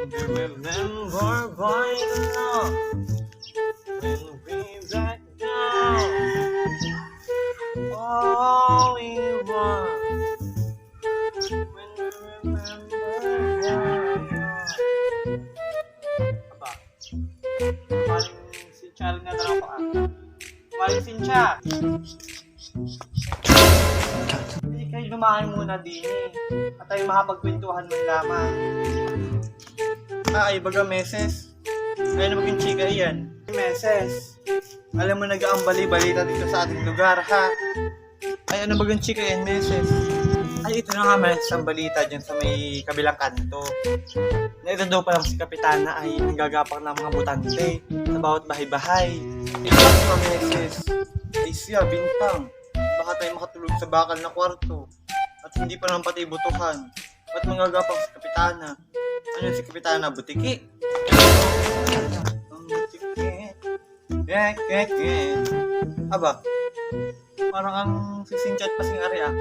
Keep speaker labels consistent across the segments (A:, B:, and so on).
A: Remember by now When we back down All we want When remember Aba Paling si Charlie na lang ako ata Paling Sincha Hindi kayo lumahan muna din eh. At tayo makapagkwentuhan man lamang Ah, ay baga meses. Ay na maging chika iyan. Meses. Alam mo nag-aambali balita dito sa ating lugar, ha? Ay ano bagang chika yan, meses? Ay ito na nga meses ang balita dyan sa may kabilang kanto. Na ito daw palang si Kapitana ay nanggagapak ng mga butante sa bawat bahay-bahay. Ito pa meses. Ay siya, bintang. Baka tayo makatulog sa bakal na kwarto. At hindi pa naman pati butuhan. At manggagapak si Kapitana. Ano si? Butiki? Ang butiki. Kek, kek, kek. Aba, parang ang sisincha at pasing ari ah.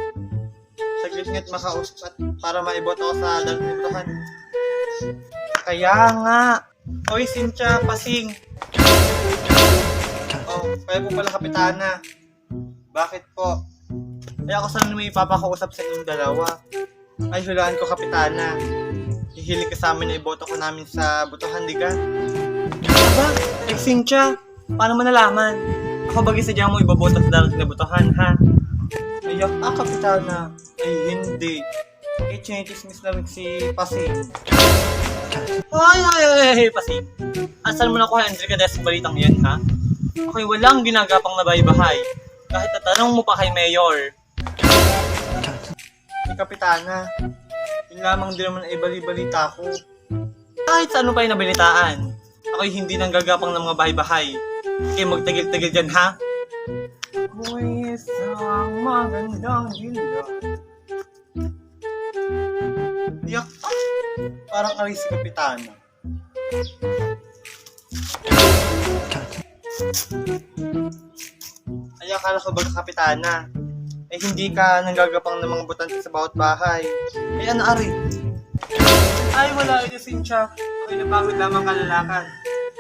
A: Saglit nga't makausap para maibot ako sa dalagputuhan. Kaya nga. Oy, Sincha, pasing. Oh, kaya po pala Kapitana. Bakit po? Kaya ako sana may ipapakausap sa inyong dalawa. Ay, hulaan ko, Kapitana. Hihiling ka sa amin na iboto ko namin sa butuhan, di ka? Aba, eh, Cynthia, paano mo nalaman? Ako bagay sadya mo iboboto sa darating na butuhan, ha? Ayak, ah, Kapitana. Ay, hindi. Eh, chinichismis lang si Pasing. Ay, ay, ay, ay, Pasing. Asan mo nakuha, Andre Cades, ang balitang yan, ha? Ako'y walang ginagapang na bahay-bahay. Kahit tatanong mo pa kay Mayor. Si Kapitana, lamang din naman ay bali-balita ko. Kahit sa ano pa yung nabalitaan, ako'y hindi nang gagapang ng mga bahay-bahay. Kaya magtagil-tagil dyan, ha? May isang magandang gila. Yak, parang ari si Kapitana. Ay, akala ko baga Kapitana. Eh, hindi ka nanggagapang ng mga butante sa bawat bahay. Ay, ano, Ari? Ay, wala ito, Sincha. Ako'y napagod lamang kalalakan.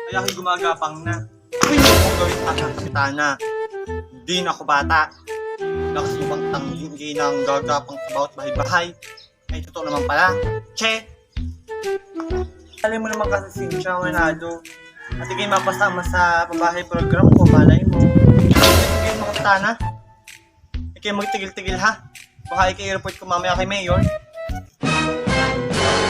A: Ay, ako'y gumagapang na. Uy, kung gawin ka kapitana. Hindi na ako bata. Lakas mo bang tanggi ng gagapang sa bawat bahay-bahay? Ay, totoo naman pala. Che! Alam mo naman kasi, Sincha, Manado. At ikay mapasama sa pabahay program ko, malay mo. Ay, mga kapitana. Ikay magtigil-tigil ha. Baka ikay report ko mamaya kay Mayor.